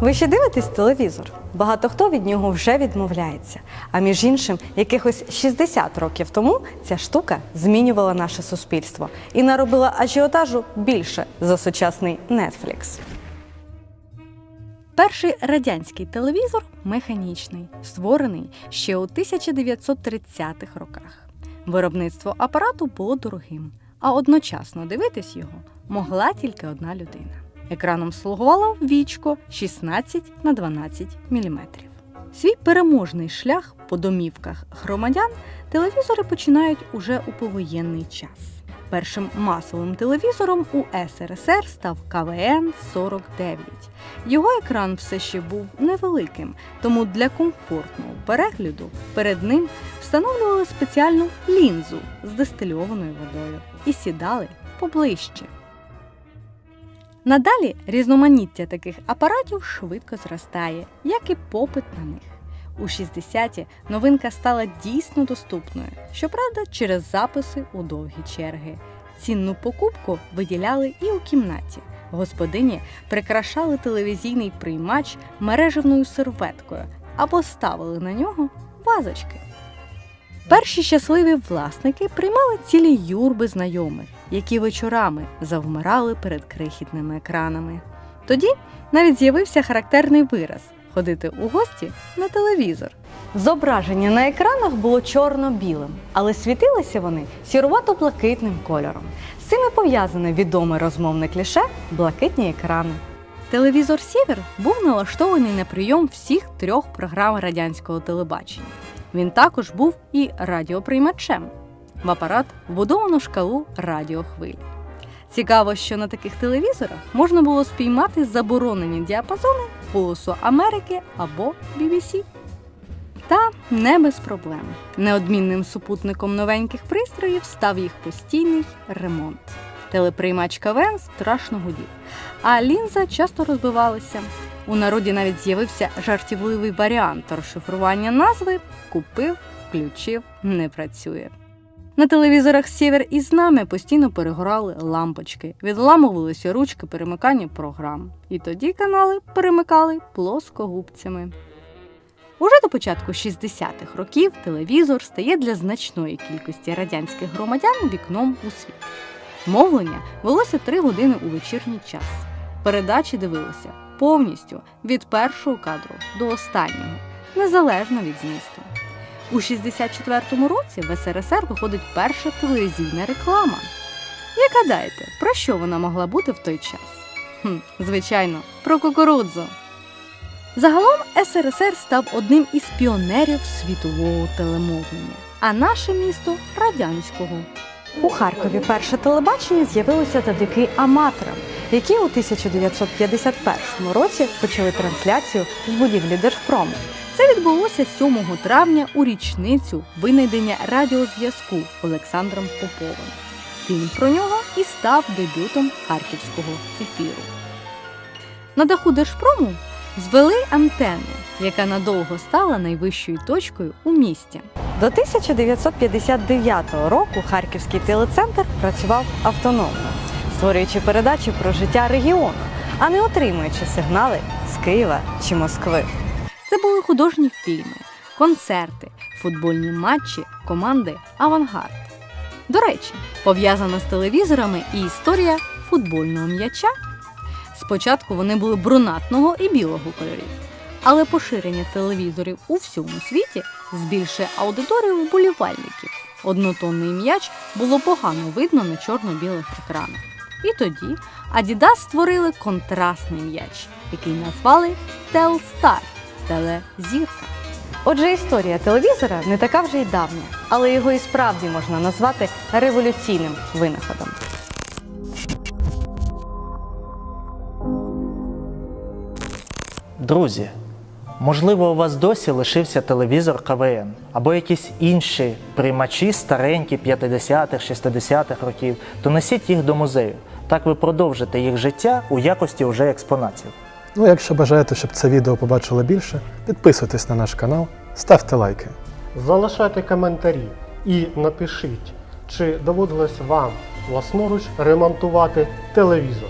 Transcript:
Ви ще дивитесь телевізор? Багато хто від нього вже відмовляється. А між іншим, якихось 60 років тому ця штука змінювала наше суспільство і наробила ажіотажу більше за сучасний Netflix. Перший радянський телевізор механічний, створений ще у 1930-х роках. Виробництво апарату було дорогим, а одночасно дивитись його могла тільки одна людина. Екраном слугувало вічко 16 на 12 мм. Свій переможний шлях по домівках громадян телевізори починають уже у повоєнний час. Першим масовим телевізором у СРСР став КВН 49. Його екран все ще був невеликим, тому для комфортного перегляду перед ним встановлювали спеціальну лінзу з дистильованою водою і сідали поближче. Надалі різноманіття таких апаратів швидко зростає, як і попит на них. У 60-ті новинка стала дійсно доступною, щоправда, через записи у довгі черги. Цінну покупку виділяли і у кімнаті. Господині прикрашали телевізійний приймач мережевною серветкою або ставили на нього вазочки. Перші щасливі власники приймали цілі юрби знайомих, які вечорами завмирали перед крихітними екранами. Тоді навіть з'явився характерний вираз ходити у гості на телевізор. Зображення на екранах було чорно-білим, але світилися вони сірувато-блакитним кольором. З цим і пов'язане відоме розмовне кліше блакитні екрани. Телевізор Сівер був налаштований на прийом всіх трьох програм радянського телебачення. Він також був і радіоприймачем. В апарат вбудовано шкалу радіохвиль. Цікаво, що на таких телевізорах можна було спіймати заборонені діапазони Голосу Америки або BBC. Та не без проблем. Неодмінним супутником новеньких пристроїв став їх постійний ремонт. Телеприймач КВН страшно гудів, а лінза часто розбивалася. У народі навіть з'явився жартівливий варіант розшифрування назви Купив, включив, не працює. На телевізорах Сєвер і з нами постійно перегорали лампочки, відламувалися ручки перемикання програм. І тоді канали перемикали плоскогубцями. Уже до початку 60-х років телевізор стає для значної кількості радянських громадян вікном у світ. Мовлення велося три години у вечірній час. Передачі дивилися повністю від першого кадру до останнього, незалежно від змісту. У 64-му році в СРСР виходить перша телевізійна реклама. Як гадаєте, про що вона могла бути в той час? Хм, звичайно, про кукурудзу. Загалом СРСР став одним із піонерів світового телемовлення, а наше місто радянського. У Харкові перше телебачення з'явилося завдяки аматорам, які у 1951 році почали трансляцію з будівлі Держпрому. Це відбулося 7 травня у річницю винайдення радіозв'язку Олександром Поповим. Фільм про нього і став дебютом харківського ефіру. На даху Держпрому звели антенну, яка надовго стала найвищою точкою у місті. До 1959 року Харківський телецентр працював автономно, створюючи передачі про життя регіону, а не отримуючи сигнали з Києва чи Москви. Це були художні фільми, концерти, футбольні матчі команди Авангард. До речі, пов'язана з телевізорами і історія футбольного м'яча. Спочатку вони були брунатного і білого кольорів, але поширення телевізорів у всьому світі збільшує аудиторію вболівальників. Однотонний м'яч було погано видно на чорно-білих екранах. І тоді Adidas створили контрастний м'яч, який назвали Telstar телезірка. Отже, історія телевізора не така вже й давня, але його і справді можна назвати революційним винаходом. Друзі, можливо, у вас досі лишився телевізор КВН або якісь інші приймачі старенькі 50-х, 60-х років, то несіть їх до музею. Так ви продовжите їх життя у якості вже експонатів. Ну, якщо бажаєте, щоб це відео побачило більше, підписуйтесь на наш канал, ставте лайки. Залишайте коментарі і напишіть, чи доводилось вам власноруч ремонтувати телевізор.